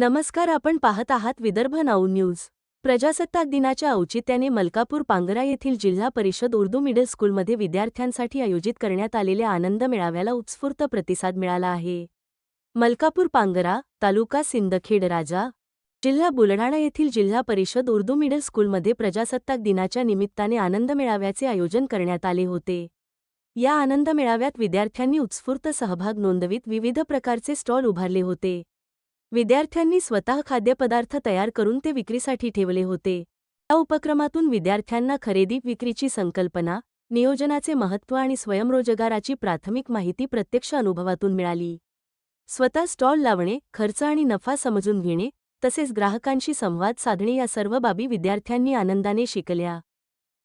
नमस्कार आपण पाहत आहात विदर्भ नाऊ न्यूज. प्रजासत्ताक दिनाच्या औचित्याने मलकापूर पांगरा येथील जिल्हा परिषद उर्दू मिडल स्कूलमध्ये विद्यार्थ्यांसाठी आयोजित करण्यात आलेल्या आनंद मेळाव्याला उत्स्फूर्त प्रतिसाद मिळाला आहे. मलकापूर पांगरा तालुका सिंदखेड राजा जिल्हा बुलढाणा येथील जिल्हा परिषद उर्दू मिडल स्कूलमध्ये प्रजासत्ताक दिनाच्या निमित्ताने आनंद मेळाव्याचे आयोजन करण्यात आले होते. या आनंद मेळाव्यात विद्यार्थ्यांनी उत्स्फूर्त सहभाग नोंदवित विविध प्रकारचे स्टॉल उभारले होते. विद्यार्थ्यांनी स्वतः खाद्यपदार्थ तयार करून ते विक्रीसाठी ठेवले होते. या उपक्रमातून विद्यार्थ्यांना खरेदी विक्रीची संकल्पना नियोजनाचे महत्त्व आणि स्वयंरोजगाराची प्राथमिक माहिती प्रत्यक्ष अनुभवातून मिळाली. स्वतः स्टॉल लावणे खर्च आणि नफा समजून घेणे तसेच ग्राहकांशी संवाद साधणे या सर्व बाबी विद्यार्थ्यांनी आनंदाने शिकल्या.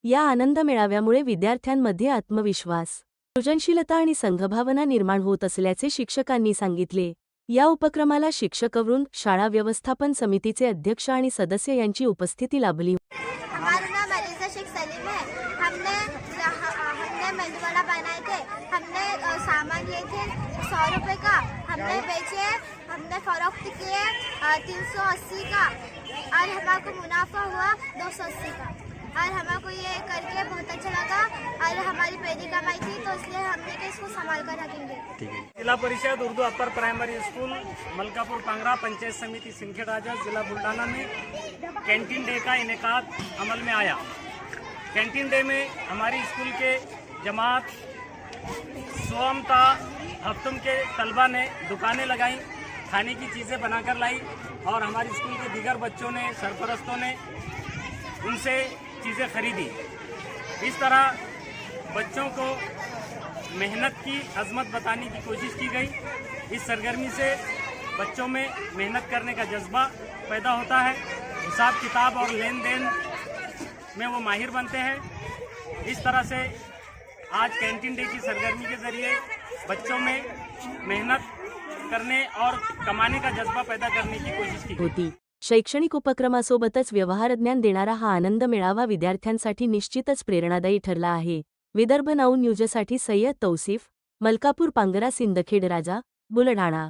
या आनंद मेळाव्यामुळे विद्यार्थ्यांमध्ये आत्मविश्वास सृजनशीलता आणि संघभावना निर्माण होत असल्याचे शिक्षकांनी सांगितले. या उपक्रमाला शिक्षकवृंद शाळा व्यवस्थापन समितीचे अध्यक्ष आणि सदस्य यांची उपस्थिती लाभली. हमारा नाम अलीजा शेख सलीम है। हमने हमने मेंदूवड़ा बनाए थे। हमने सामान लिए थे सौ रुपये का। हमने बेचे हमने फरोख्त किए तीन सौ अस्सी का। और हमारे मुनाफा हुआ दो सौ अस्सी का। और हमारे को ये करके बहुत अच्छा लगा। और हमारी पहली कमाई थी इसको संभाल कर रखेंगे। जिला परिषद Urdu upper primary school Malkapur Pangra panchayat समिति सिंखेड़ राजा जिला बुल्ढाना में कैंटीन डे का इनका अमल में आया। कैंटीन डे में हमारी स्कूल के जमात सोमता हफ्तम के तलबा ने दुकानें लगाई खाने की चीज़ें बनाकर लाई और हमारे स्कूल के दीगर बच्चों ने सरपरस्तों ने उनसे चीज़ें खरीदी। इस तरह बच्चों को मेहनत की अजमत बताने की कोशिश की गई। इस सरगर्मी से बच्चों में मेहनत करने का जज्बा पैदा होता है। हिसाब किताब और लेन देन में वो माहिर बनते हैं। इस तरह से आज कैंटीन डे की सरगर्मी के ज़रिए बच्चों में मेहनत करने और कमाने का जज्बा पैदा करने की कोशिश की होती। शैक्षणिक उपक्रमासोबतच व्यवहारज्ञान देणारा हा आनंद मेळावा विद्यार्थ्यांसाठी निश्चितच प्रेरणादायी ठरला आहे. विदर्भ नऊ न्यूजसाठी सय्यद तौसिफ मलकापूर पांगरा सिंदखेड राजा बुलढाणा.